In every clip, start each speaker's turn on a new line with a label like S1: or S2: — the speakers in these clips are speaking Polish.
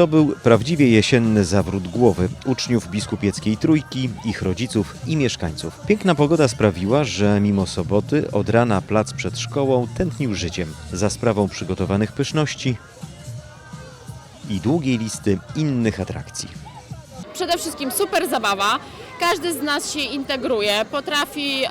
S1: To był prawdziwie jesienny zawrót głowy uczniów biskupieckiej trójki, ich rodziców i mieszkańców. Piękna pogoda sprawiła, że mimo soboty od rana plac przed szkołą tętnił życiem za sprawą przygotowanych pyszności i długiej listy innych atrakcji.
S2: przede wszystkim super zabawa. Każdy z nas się integruje, potrafi e,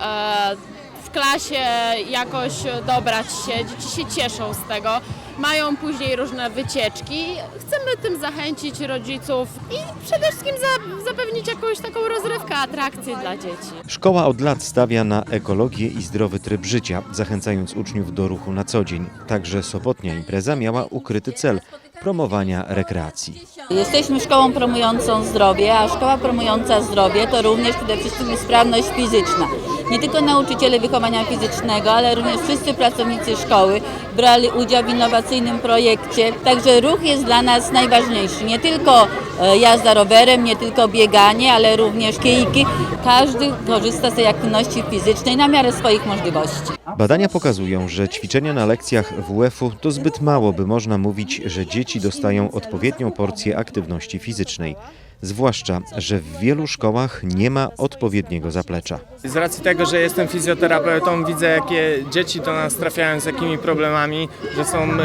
S2: w klasie jakoś dobrać się, dzieci się cieszą z tego, mają później różne wycieczki. Chcemy tym zachęcić rodziców i przede wszystkim za, zapewnić jakąś taką rozrywkę, atrakcję dla dzieci.
S1: Szkoła od lat stawia na ekologię i zdrowy tryb życia, zachęcając uczniów do ruchu na co dzień. Także sobotnia impreza miała ukryty cel promowania rekreacji.
S3: Jesteśmy szkołą promującą zdrowie, a szkoła promująca zdrowie to również przede wszystkim sprawność fizyczna. Nie tylko nauczyciele wychowania fizycznego, ale również wszyscy pracownicy szkoły brali udział w innowacyjnym projekcie. Także ruch jest dla nas najważniejszy. Nie tylko e, jazda rowerem, nie tylko bieganie, ale również kijki. Każdy korzysta z tej aktywności fizycznej na miarę swoich możliwości.
S1: Badania pokazują, że ćwiczenia na lekcjach WF-u to zbyt mało, by można mówić, że dzieci dostają odpowiednią porcję aktywności fizycznej. Zwłaszcza, że w wielu szkołach nie ma odpowiedniego zaplecza.
S4: Z racji tego, że jestem fizjoterapeutą, widzę jakie dzieci do nas trafiają z jakimi problemami, że są e,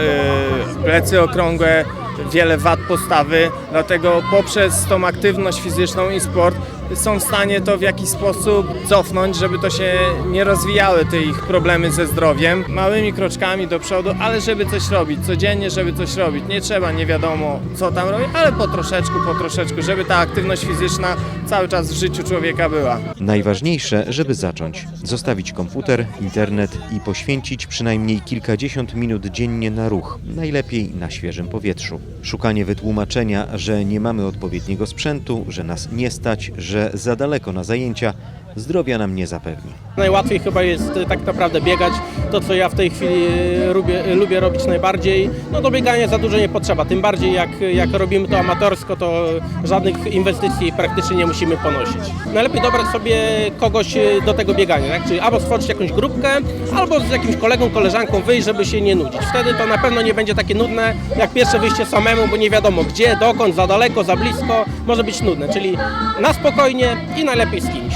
S4: plecy okrągłe, wiele wad postawy, dlatego poprzez tą aktywność fizyczną i sport są w stanie to w jakiś sposób cofnąć, żeby to się nie rozwijały te ich problemy ze zdrowiem. Małymi kroczkami do przodu, ale żeby coś robić, codziennie żeby coś robić. Nie trzeba nie wiadomo co tam robić, ale po troszeczku, po troszeczku, żeby ta aktywność fizyczna cały czas w życiu człowieka była.
S1: Najważniejsze, żeby zacząć. Zostawić komputer, internet i poświęcić przynajmniej kilkadziesiąt minut dziennie na ruch, najlepiej na świeżym powietrzu. Szukanie wytłumaczenia, że nie mamy odpowiedniego sprzętu, że nas nie stać, że za daleko na zajęcia, zdrowia nam nie zapewni.
S5: Najłatwiej chyba jest e, tak naprawdę biegać, to co ja w tej chwili e, lubię, e, lubię robić najbardziej. No do biegania za dużo nie potrzeba, tym bardziej jak, jak robimy to amatorsko, to żadnych inwestycji praktycznie nie musimy ponosić. Najlepiej dobrać sobie kogoś do tego biegania, tak? czyli albo stworzyć jakąś grupkę, albo z jakimś kolegą, koleżanką wyjść, żeby się nie nudzić. Wtedy to na pewno nie będzie takie nudne jak pierwsze wyjście samemu, bo nie wiadomo gdzie, dokąd, za daleko, za blisko, może być nudne, czyli na spokojnie i najlepiej z kimś.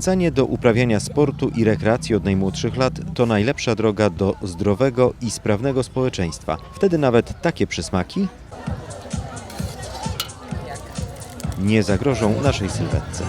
S1: Zachęcanie do uprawiania sportu i rekreacji od najmłodszych lat to najlepsza droga do zdrowego i sprawnego społeczeństwa. Wtedy nawet takie przysmaki nie zagrożą naszej sylwetce.